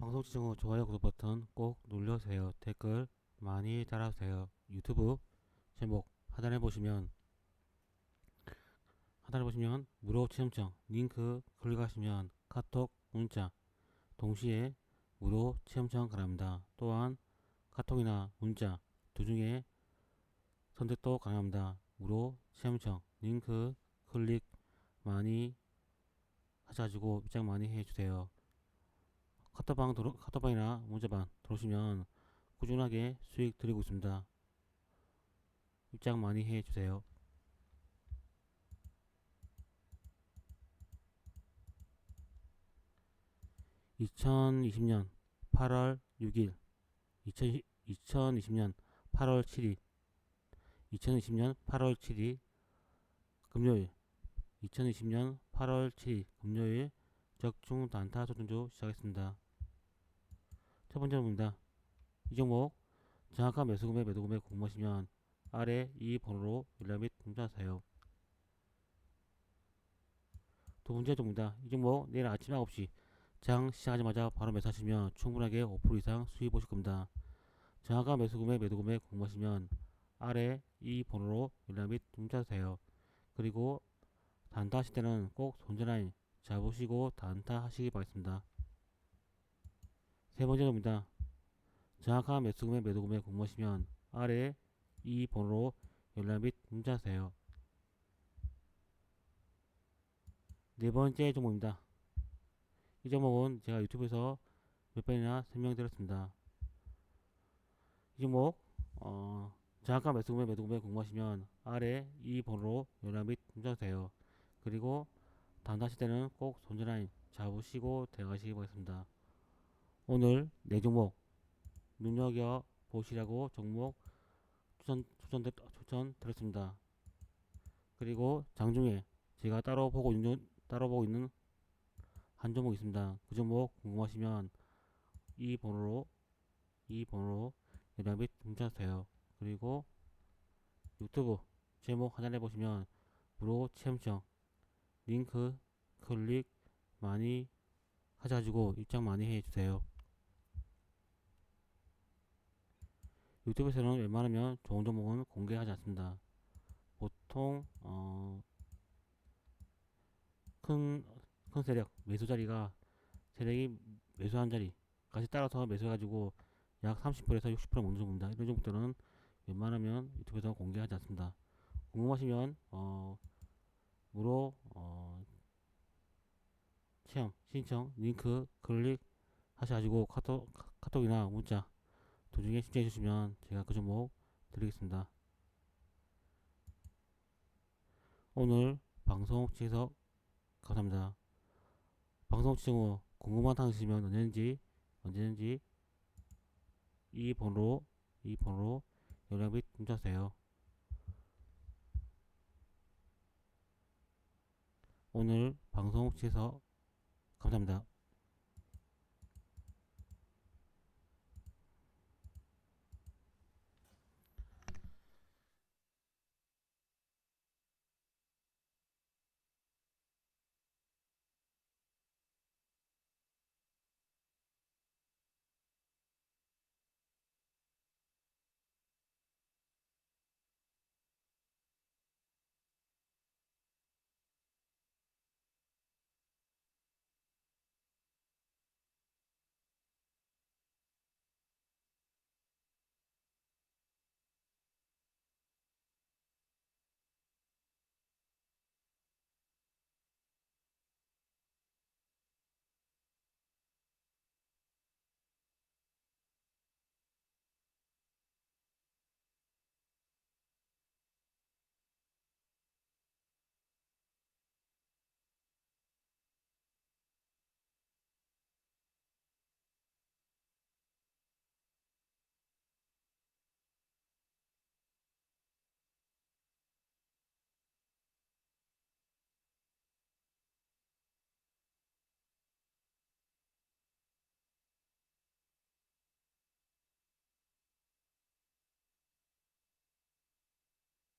방송 시청 후 좋아요 구독 버튼 꼭 눌러주세요. 댓글 많이 달아주세요. 유튜브 제목 하단에 보시면 하단에 보시면 무료 체험청 링크 클릭하시면 카톡 문자 동시에 무료 체험청 가능합니다. 또한 카톡이나 문자 두 중에 선택도 가능합니다. 무료 체험청 링크 클릭 많이 하셔가지고 입장 많이 해주세요. 카톡방 들어, 카톡방이나 문자방 들어오시면 꾸준하게 수익 드리고 있습니다. 입장 많이 해주세요. (2020년 8월 6일) 2020년 8월 7일 2020년 8월 7일 금요일 2020년 8월 7일 금요일 적중 단타 조준주 시작했습니다. 첫 번째 종목입니다. 이 종목 정확한 매수 금액 매도 금액 궁금하시면 아래 이 번호로 연락 및 문자하세요. 두 번째 종목입니다. 이 종목 내일 아침 9시 장 시작하자마자 바로 매수하시면 충분하게 5% 이상 수익 보실 겁니다. 정확한 매수 금액 매도 금액 궁금하시면 아래 이 번호로 연락 및 문자하세요. 그리고 단타 하실 때는 꼭 손전화인 잡으시고 단타 하시기 바랍니다. 세 번째 점입니다. 정확한 매수 금액 매도 금액 궁금하시면 아래 이 번호로 연락 및 문자하세요. 네 번째 종목입니다. 이 종목은 제가 유튜브에서 몇 번이나 설명드렸습니다. 이 종목 어, 정확한 매수 금액 매도 금액 궁금하시면 아래 이 번호로 연락 및 문자하세요. 그리고 단타하실 때는 꼭 손전화인 잡으시고 들어가시기 바랍니다. 오늘 네 종목 눈여겨 보시라고 종목 추천 추천 추천 드렸습니다. 그리고 장중에 제가 따로 보고 있는 따로 보고 있는 한 종목 있습니다. 그 종목 궁금하시면 이 번호로 이 번호로 연락 및 문자하세요. 그리고 유튜브 제목 하단에 보시면 무료 체험 청 링크 클릭 많이 하셔가지고 입장 많이 해주세요. 유튜브에서는 웬만하면 좋은 종목은 공개하지 않습니다. 보통 어, 큰, 큰 세력 매수 자리가 세력이 매수한 자리까지 따라서 매수해가지고 약 30%에서 60% 먹는 정도입니다. 이런 종목들은 웬만하면 유튜브에서 공개하지 않습니다. 궁금하시면 어, 무료 어, 체험 신청 링크 클릭 하셔가지고 카톡 카톡이나 문자 도중에 신청해 주시면 제가 그 종목 드리겠습니다. 오늘 방송 시청해서 감사합니다. 방송 시청 후 궁금한 사항 있으면 언제든지 언제든지 이 번호로 이 번호로 연락 및 문자하세요. 오늘 방송 시청해서 감사합니다.